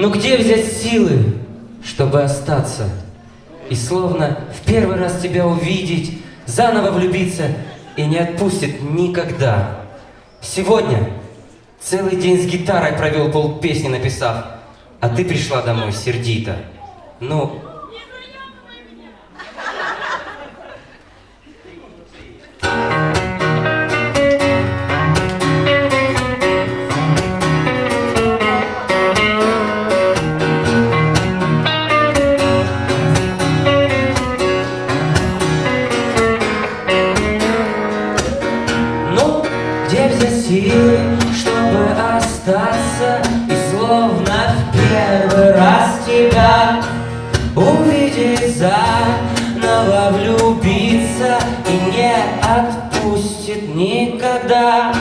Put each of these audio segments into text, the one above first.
Ну где взять силы, чтобы остаться? И словно в первый раз тебя увидеть, заново влюбиться и не отпустит никогда. Сегодня целый день с гитарой провел пол песни написав, а ты пришла домой сердито. Ну, остаться И словно в первый раз тебя увидеть Заново влюбиться И не отпустит никогда.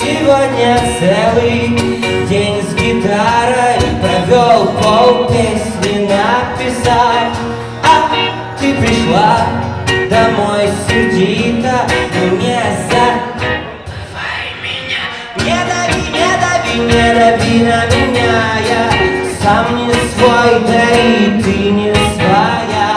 Сегодня целый день с гитарой Провел пол песни написав А ты пришла домой сердито не дави, на меня Я сам не свой, да и ты не своя.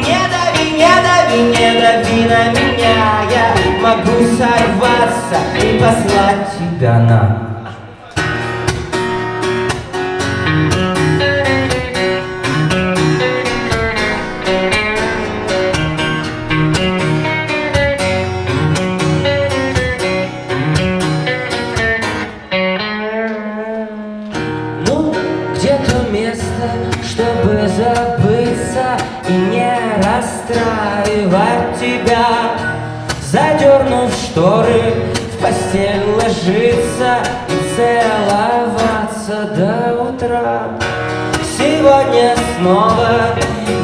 Не дави, не дави, не дави на меня Я могу сорваться и послать тебя на забыться и не расстраивать тебя. Задернув шторы, в постель ложиться и целоваться до утра. Сегодня снова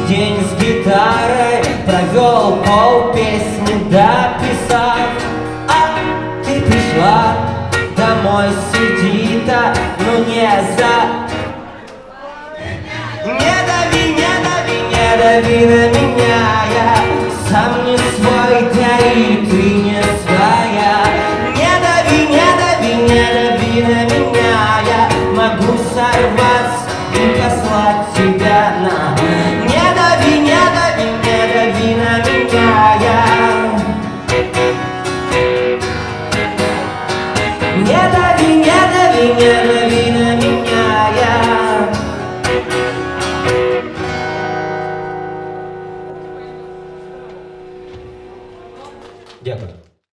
день с гитарой Провел пол песни дописав. А ты пришла домой сердито Но не за и ты не своя Не дави, не дави, не дави на меня. Я могу сорваться и послать тебя на. Не дави, не дави, не дави на меня. Я не дави, не дави, не дави 对。